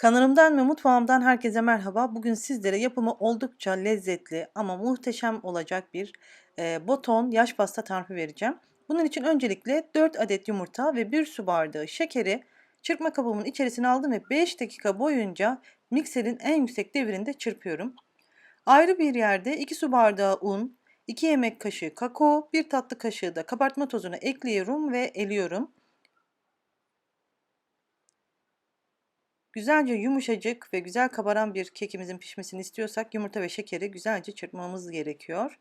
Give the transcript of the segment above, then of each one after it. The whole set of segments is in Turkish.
Kanalımdan ve mutfağımdan herkese merhaba. Bugün sizlere yapımı oldukça lezzetli ama muhteşem olacak bir e, boton yaş pasta tarifi vereceğim. Bunun için öncelikle 4 adet yumurta ve 1 su bardağı şekeri çırpma kabımın içerisine aldım ve 5 dakika boyunca mikserin en yüksek devirinde çırpıyorum. Ayrı bir yerde 2 su bardağı un, 2 yemek kaşığı kakao, 1 tatlı kaşığı da kabartma tozunu ekliyorum ve eliyorum. Güzelce yumuşacık ve güzel kabaran bir kekimizin pişmesini istiyorsak yumurta ve şekeri güzelce çırpmamız gerekiyor.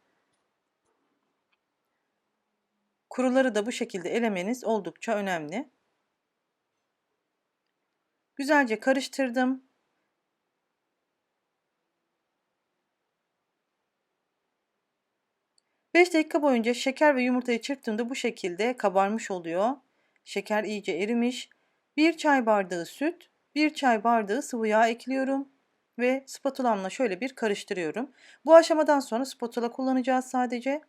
Kuruları da bu şekilde elemeniz oldukça önemli. Güzelce karıştırdım. Beş dakika boyunca şeker ve yumurtayı çırptığımda bu şekilde kabarmış oluyor. Şeker iyice erimiş. Bir çay bardağı süt, 1 çay bardağı sıvı yağ ekliyorum ve spatulamla şöyle bir karıştırıyorum. Bu aşamadan sonra spatula kullanacağız sadece.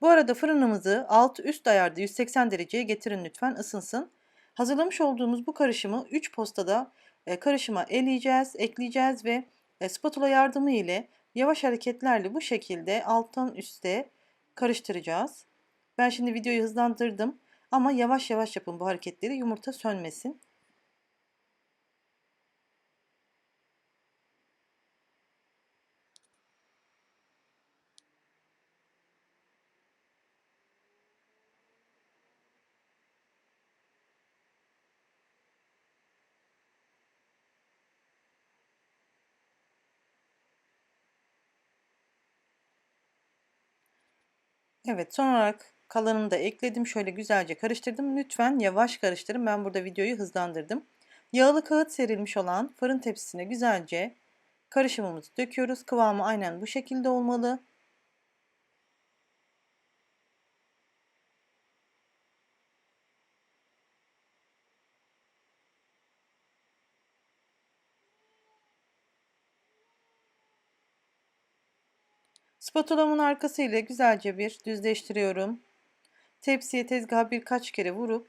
Bu arada fırınımızı alt üst ayarda 180 dereceye getirin lütfen ısınsın. Hazırlamış olduğumuz bu karışımı 3 postada e, karışıma eleyeceğiz, ekleyeceğiz ve e, spatula yardımı ile yavaş hareketlerle bu şekilde alttan üste karıştıracağız. Ben şimdi videoyu hızlandırdım ama yavaş yavaş yapın bu hareketleri yumurta sönmesin. Evet son olarak kalanını da ekledim. Şöyle güzelce karıştırdım. Lütfen yavaş karıştırın. Ben burada videoyu hızlandırdım. Yağlı kağıt serilmiş olan fırın tepsisine güzelce karışımımızı döküyoruz. Kıvamı aynen bu şekilde olmalı. Spatulamın arkasıyla güzelce bir düzleştiriyorum. Tepsiye tezgaha birkaç kere vurup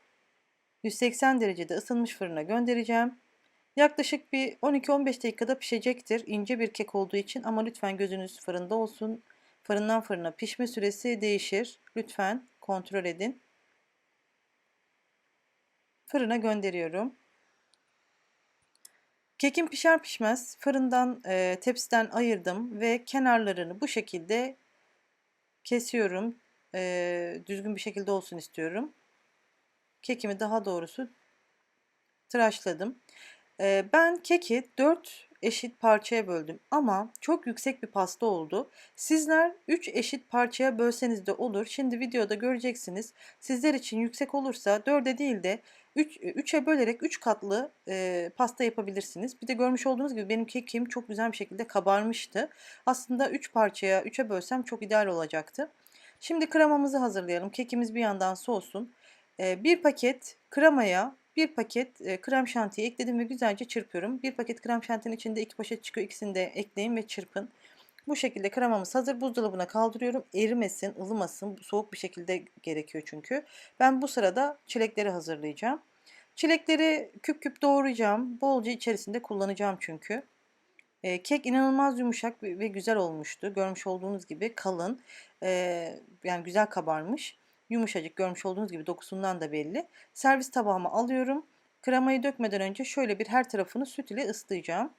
180 derecede ısınmış fırına göndereceğim. Yaklaşık bir 12-15 dakikada pişecektir. İnce bir kek olduğu için ama lütfen gözünüz fırında olsun. Fırından fırına pişme süresi değişir. Lütfen kontrol edin. Fırına gönderiyorum. Kekim pişer pişmez fırından e, tepsiden ayırdım ve kenarlarını bu şekilde kesiyorum. E, düzgün bir şekilde olsun istiyorum. Kekimi daha doğrusu tıraşladım. E, ben keki 4 eşit parçaya böldüm ama çok yüksek bir pasta oldu. Sizler 3 eşit parçaya bölseniz de olur. Şimdi videoda göreceksiniz. Sizler için yüksek olursa 4'e değil de 3, 3'e bölerek 3 katlı e, pasta yapabilirsiniz. Bir de görmüş olduğunuz gibi benim kekim çok güzel bir şekilde kabarmıştı. Aslında 3 parçaya 3'e bölsem çok ideal olacaktı. Şimdi kremamızı hazırlayalım. Kekimiz bir yandan soğusun. E, bir paket kremaya bir paket e, krem şantiyi ekledim ve güzelce çırpıyorum. Bir paket krem şantinin içinde iki poşet çıkıyor. İkisini de ekleyin ve çırpın. Bu şekilde kremamız hazır. Buzdolabına kaldırıyorum. Erimesin, ılımasın. Soğuk bir şekilde gerekiyor çünkü. Ben bu sırada çilekleri hazırlayacağım. Çilekleri küp küp doğrayacağım. Bolca içerisinde kullanacağım çünkü. E, kek inanılmaz yumuşak ve güzel olmuştu. Görmüş olduğunuz gibi kalın. E, yani güzel kabarmış. Yumuşacık görmüş olduğunuz gibi dokusundan da belli. Servis tabağıma alıyorum. Kremayı dökmeden önce şöyle bir her tarafını süt ile ıslayacağım.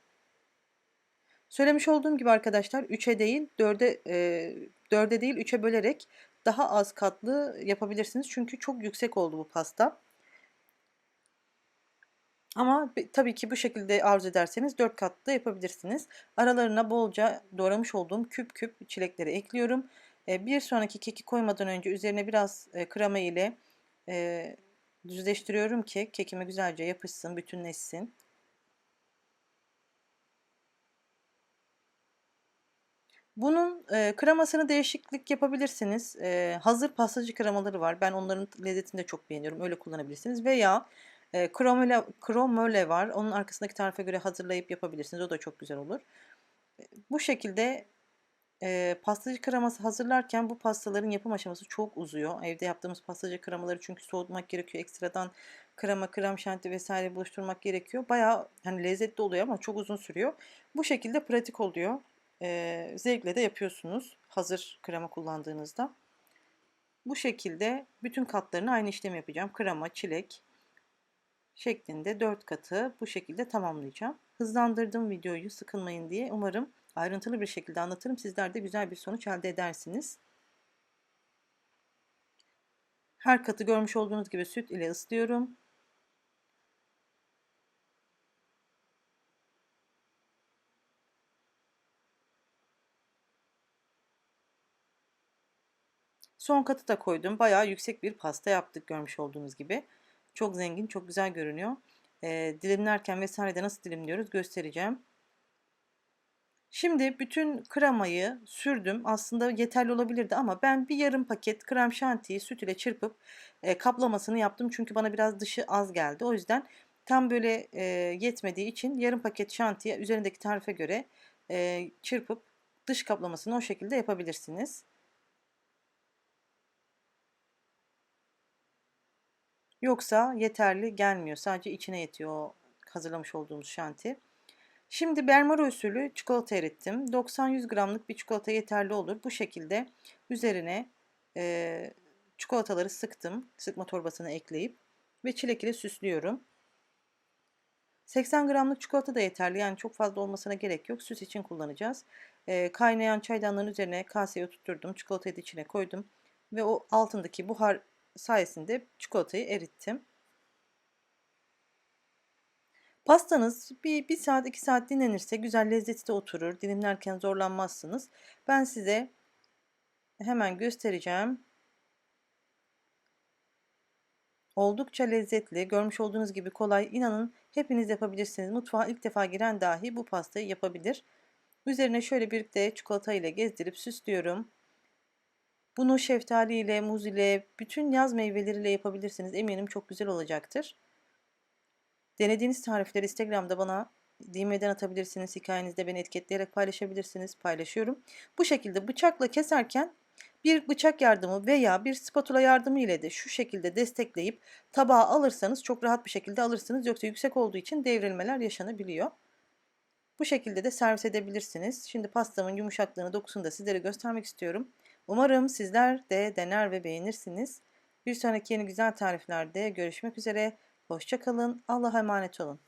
Söylemiş olduğum gibi arkadaşlar 3'e değil 4'e e, 4'e değil 3'e bölerek daha az katlı yapabilirsiniz. Çünkü çok yüksek oldu bu pasta. Ama tabii ki bu şekilde arzu ederseniz 4 katlı yapabilirsiniz. Aralarına bolca doğramış olduğum küp küp çilekleri ekliyorum. Bir sonraki keki koymadan önce üzerine biraz krema ile düzleştiriyorum ki kekime güzelce yapışsın, bütünleşsin. Bunun e, kremasını değişiklik yapabilirsiniz. E, hazır pastacı kremaları var. Ben onların lezzetini de çok beğeniyorum. Öyle kullanabilirsiniz. Veya e, kromöle, kromöle var. Onun arkasındaki tarife göre hazırlayıp yapabilirsiniz. O da çok güzel olur. Bu şekilde Eee, pastacı kreması hazırlarken bu pastaların yapım aşaması çok uzuyor. Evde yaptığımız pastacı kremaları çünkü soğutmak gerekiyor. Ekstradan krema, krem şanti vesaire buluşturmak gerekiyor. Bayağı hani lezzetli oluyor ama çok uzun sürüyor. Bu şekilde pratik oluyor. Eee, zevkle de yapıyorsunuz hazır krema kullandığınızda. Bu şekilde bütün katlarını aynı işlemi yapacağım. Krema, çilek şeklinde 4 katı bu şekilde tamamlayacağım. Hızlandırdım videoyu sıkılmayın diye. Umarım ayrıntılı bir şekilde anlatırım. Sizler de güzel bir sonuç elde edersiniz. Her katı görmüş olduğunuz gibi süt ile ıslıyorum. Son katı da koydum. Bayağı yüksek bir pasta yaptık görmüş olduğunuz gibi. Çok zengin, çok güzel görünüyor. E, dilimlerken vesaire de nasıl dilimliyoruz göstereceğim. Şimdi bütün kremayı sürdüm. Aslında yeterli olabilirdi ama ben bir yarım paket krem şantiyi süt ile çırpıp e, kaplamasını yaptım. Çünkü bana biraz dışı az geldi. O yüzden tam böyle e, yetmediği için yarım paket şantiye üzerindeki tarife göre e, çırpıp dış kaplamasını o şekilde yapabilirsiniz. Yoksa yeterli gelmiyor. Sadece içine yetiyor o hazırlamış olduğumuz şanti. Şimdi Bermaro usulü çikolata erittim. 90-100 gramlık bir çikolata yeterli olur. Bu şekilde üzerine e, çikolataları sıktım. Sıkma torbasına ekleyip ve çilek ile süslüyorum. 80 gramlık çikolata da yeterli. Yani çok fazla olmasına gerek yok. Süs için kullanacağız. E, kaynayan çaydanlığın üzerine kaseye oturtturdum. Çikolatayı da içine koydum. Ve o altındaki buhar sayesinde çikolatayı erittim. Pastanız bir, bir saat iki saat dinlenirse güzel lezzeti de oturur. Dilimlerken zorlanmazsınız. Ben size hemen göstereceğim. Oldukça lezzetli. Görmüş olduğunuz gibi kolay. İnanın hepiniz yapabilirsiniz. Mutfağa ilk defa giren dahi bu pastayı yapabilir. Üzerine şöyle bir de çikolata ile gezdirip süslüyorum. Bunu şeftali ile, muz ile, bütün yaz meyveleriyle yapabilirsiniz. Eminim çok güzel olacaktır. Denediğiniz tarifleri Instagram'da bana DM'den atabilirsiniz. Hikayenizde beni etiketleyerek paylaşabilirsiniz. Paylaşıyorum. Bu şekilde bıçakla keserken bir bıçak yardımı veya bir spatula yardımı ile de şu şekilde destekleyip tabağa alırsanız çok rahat bir şekilde alırsınız. Yoksa yüksek olduğu için devrilmeler yaşanabiliyor. Bu şekilde de servis edebilirsiniz. Şimdi pastamın yumuşaklığını, dokusunu da sizlere göstermek istiyorum. Umarım sizler de dener ve beğenirsiniz. Bir sonraki yeni güzel tariflerde görüşmek üzere. Hoşçakalın. Allah'a emanet olun.